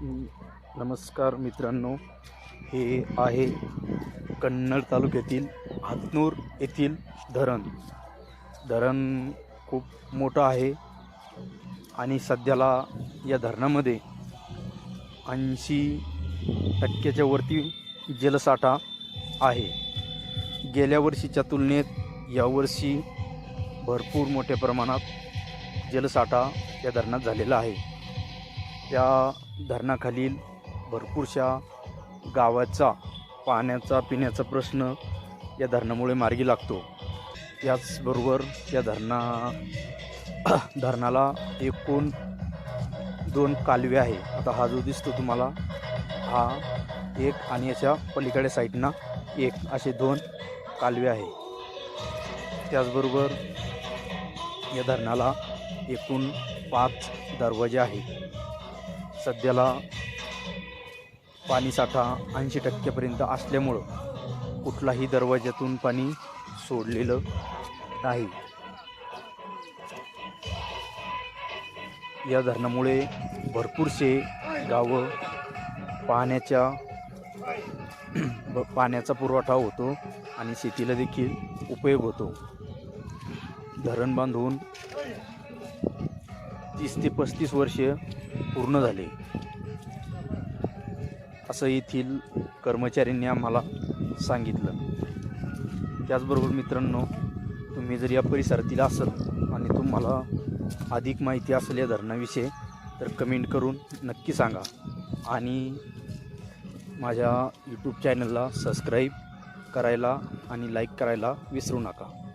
नमस्कार मित्रांनो हे आहे कन्नड तालुक्यातील हातनूर येथील धरण. धरण खूप मोठं आहे आणि सध्याला या धरणामध्ये ऐंशी टक्क्याच्या वरती जलसाठा आहे. गेल्या वर्षीच्या तुलनेत यावर्षी भरपूर मोठ्या प्रमाणात जलसाठा या धरणात झालेला आहे. त्या धरणाखालील भरपूरशा गावाचा पाण्याचा पिण्याचा प्रश्न या धरणामुळे मार्गी लागतो. त्याचबरोबर या धरणा धरणाला एकूण दोन कालवे आहे. आता हा जो दिसतो तुम्हाला हा एक आणि याच्या पलीकडे साईडना एक असे दोन कालवे आहे. त्याचबरोबर या धरणाला एकूण पाच दरवाजे आहेत. सध्याला पाणीसाठा ऐंशी टक्क्यापर्यंत असल्यामुळं कुठलाही दरवाज्यातून पाणी सोडलेलं नाही. या धरणामुळे भरपूरसे गावं पाण्याच्या पाण्याचा पुरवठा होतो आणि शेतीला देखील उपयोग होतो. धरण बांधून तीस ते पस्तीस वर्ष पूर्ण झाले. असं येथील कर्मचाऱ्यांनी आम्हाला सांगितलं. त्याचबरोबर मित्रांनो तुम्ही जर या परिसरातील असाल आणि तुम्हाला अधिक माहिती असेल या धरणाविषयी तर कमेंट करून नक्की सांगा. आणि माझ्या यूट्यूब चॅनलला सबस्क्राईब करायला आणि लाईक करायला विसरू नका.